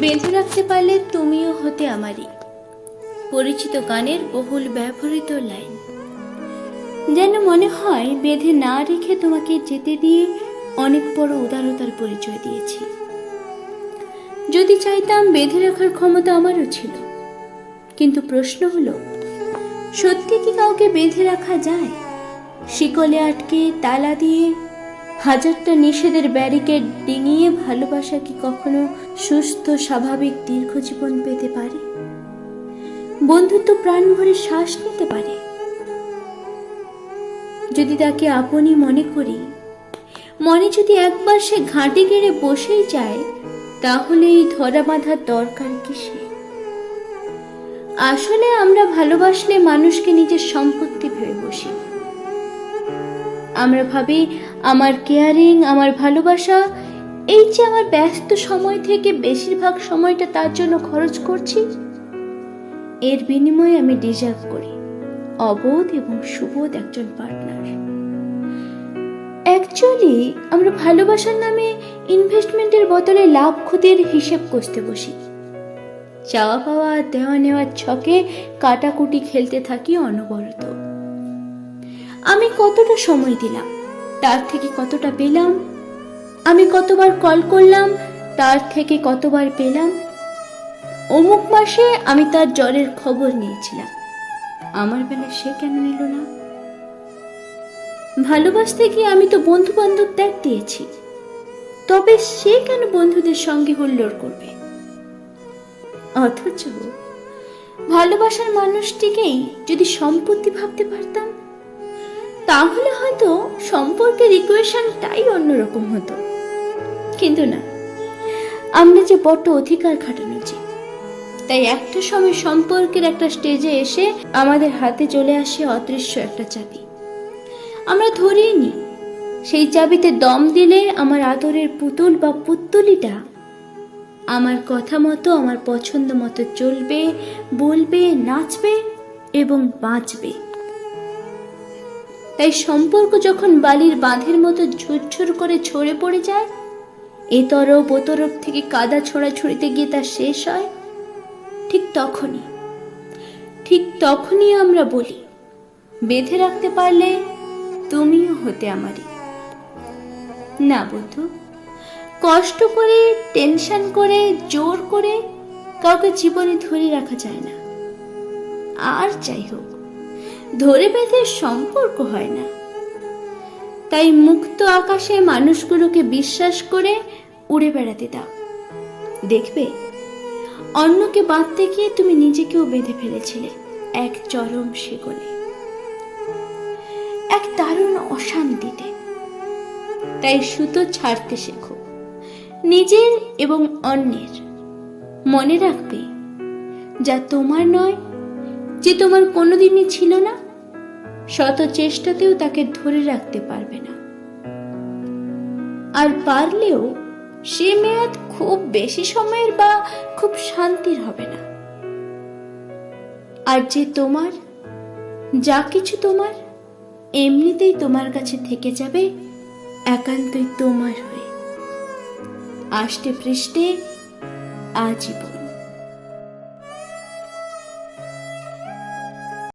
বেঁধে রাখতে পারলে তুমিও হতে আমারই। পরিচিত গানের বহুল ব্যবহৃত লাইন। যেন মনে হয়, বেঁধে না রেখে তোমাকে যেতে দিয়ে অনেক বড় উদারতার পরিচয় দিয়েছি। যদি চাইতাম বেঁধে রাখার ক্ষমতা আমারও ছিল। কিন্তু প্রশ্ন হলো, সত্যি কি কাউকে বেঁধে রাখা যায়? শিকলে আটকে তালা দিয়ে হাজারটা নিষেধের ব্যারিকেড ডিঙিয়ে ভালোবাসা কি কখনো সুস্থ, স্বাভাবিক দীর্ঘ জীবন পেতে পারে? বন্ধুত্ব প্রাণ ভরে শ্বাস নিতে পারে? যদি তাকে আপনি মনে করি, মনে যদি একবার সে ঘাঁটি গেড়ে বসেই যায়, তাহলে এই ধরা বাঁধার দরকার কিসে? আসলে আমরা ভালোবাসলে মানুষকে নিজের সম্পত্তি ভেবে বসি। আমরা ভাবি, আমার কেয়ারিং আমার ভালোবাসা, এই যে আমার ব্যস্ত সময় থেকে বেশিরভাগ সময়টা তার জন্য খরচ করছি, এর বিনিময়ে আমি ডিজার্ভ করি। অবোধ এবং সুবোধ একজন পার্টনার অ্যাকচুয়ালি আমরা ভালোবাসার নামে ইনভেস্টমেন্টের বদলে লাভ ক্ষতির হিসেব কষতে বসি। চাওয়া পাওয়া দেওয়া নেওয়ার ছকে কাটাকুটি খেলতে থাকি অনবরত। আমি কতটা সময় দিলাম? তার থেকে কতটা পেলাম? আমি কতবার কল করলাম? তার থেকে কতবার পেলাম? অমুক মাসে আমি তার জ্বরের খবর নিয়েছিলাম। আমার বেলা সে কেন নিল না? ভালোবাসতে গিয়ে আমি তো বন্ধু বান্ধব ত্যাগ দিয়েছি। তবে সে কেন বন্ধুদের সঙ্গে হুল্লোড় করবে? অথচ ভালোবাসার মানুষটিকেই যদি সম্পত্তি ভাবতে পারতাম তাহলে হয়তো সম্পর্কের ইকুয়েশনটাই অন্যরকম হতো। কিন্তু না, আমরা যে বড্ড অধিকার খাটানো যে তাই একটা সময় সম্পর্কের একটা স্টেজে এসে আমাদের হাতে চলে আসে অদৃশ্য একটা চাবি। আমরা ধরিয়ে নিই, সেই চাবিতে দম দিলে আমার আদরের পুতুল বা পুতুলিটা আমার কথা মতো, আমার পছন্দ মতো চলবে, বলবে, নাচবে এবং বাঁচবে। তাই সম্পর্ক যখন বালির বাঁধের মতো ঝুরঝুর করে ছড়ে পড়ে যায়, এ তরফ ও তরফ থেকে কাদা ছোড়াছড়িতে গিয়ে তা শেষ হয়। ঠিক তখনই ঠিক তখনই আমরা বলি, বেঁধে রাখতে পারলে তুমিও হতে আমারই। না বন্ধু, কষ্ট করে, টেনশন করে, জোর করে কাউকে জীবনে ধরে রাখা যায় না। আর যাই হোক ধরে বেঁধে সম্পর্ক হয় না। তাই মুক্ত আকাশে মানুষগুলোকে বিশ্বাস করে উড়ে বেড়াতে দাও। দেখবে, অন্যকে বাঁধতে গিয়ে তুমি নিজেকেও বেঁধে ফেলেছিলে এক চরম শিকলে এক দারুণ অশান্তিতে। তাই সুতো ছাড়তে শেখো, নিজের এবং অন্যের। মনে রাখবে, যা তোমার নয় যে তোমার কোনোদিনই ছিল না, শত চেষ্টাতেও তাকে ধরে রাখতে পারবে না। আর পারলেও সে মেয়াদ খুব বেশি সময়ের বা খুব শান্তির হবে না। আর যে তোমার, যা কিছু তোমার, এমনিতেই তোমার কাছে থেকে যাবে, একান্তই তোমার হয়ে। আষ্টে পৃষ্ঠে আজীবন।